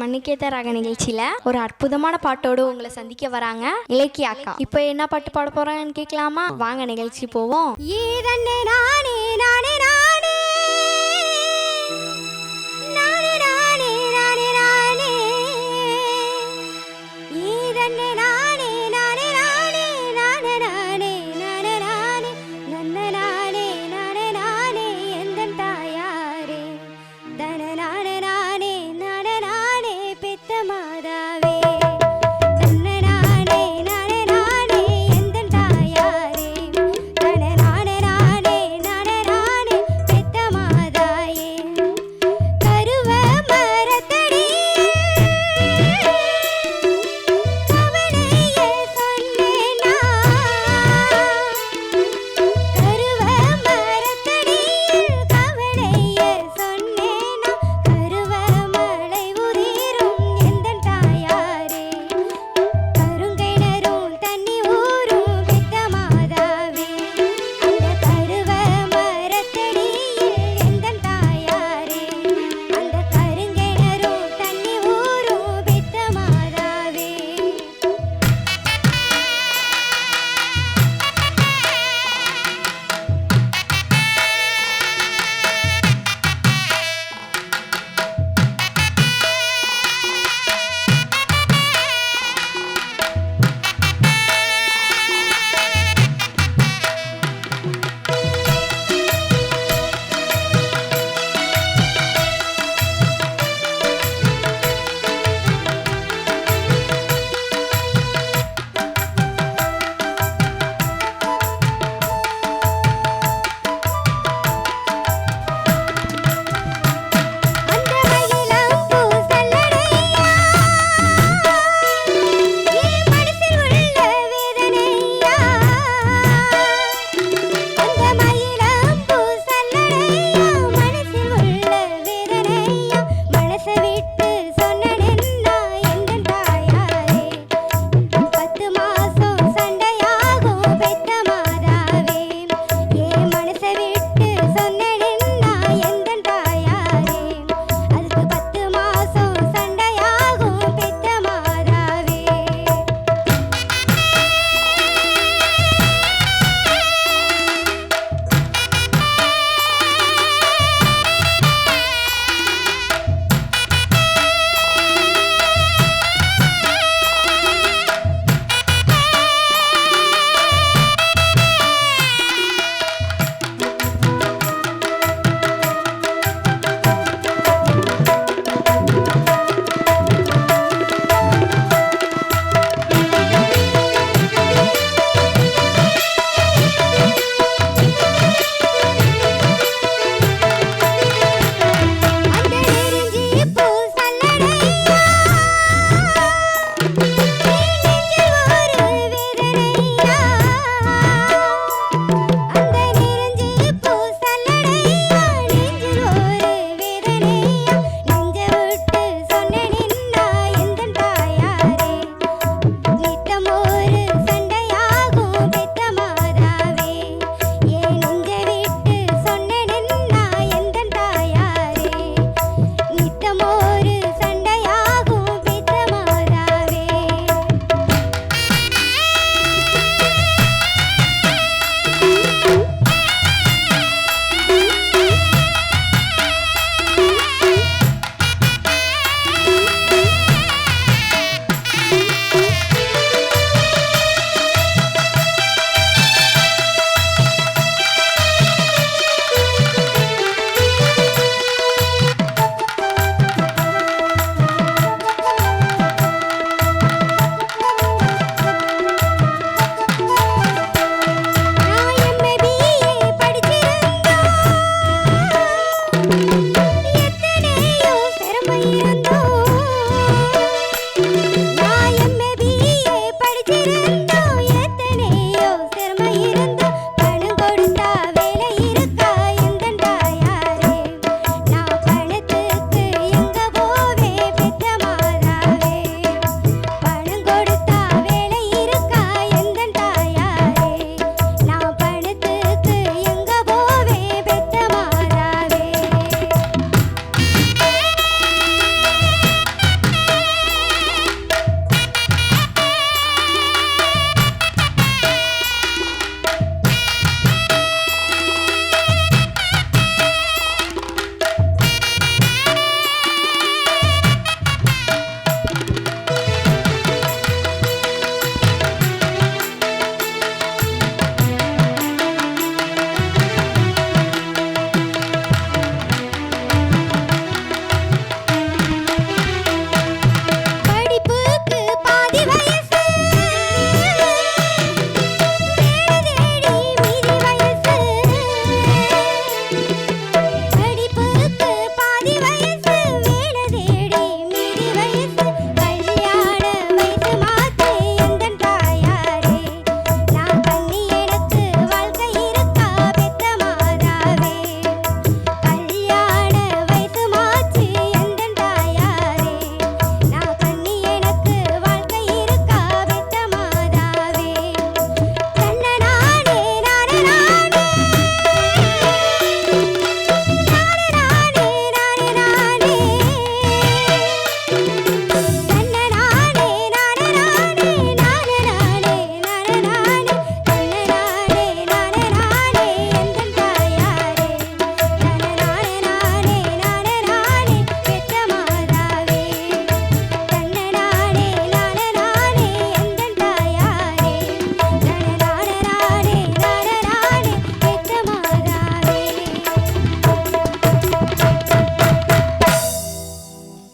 மண்ணுக்கேத்த ராக நிகழ்ச்சியில ஒரு அற்புதமான பாட்டோடு உங்களை சந்திக்க வராங்க இலக்கிய அக்கா. இப்போ என்ன பாட்டு பாட போறாங்கன்னு கேட்கலாமா? வாங்க நிகழ்ச்சி போவோம். David.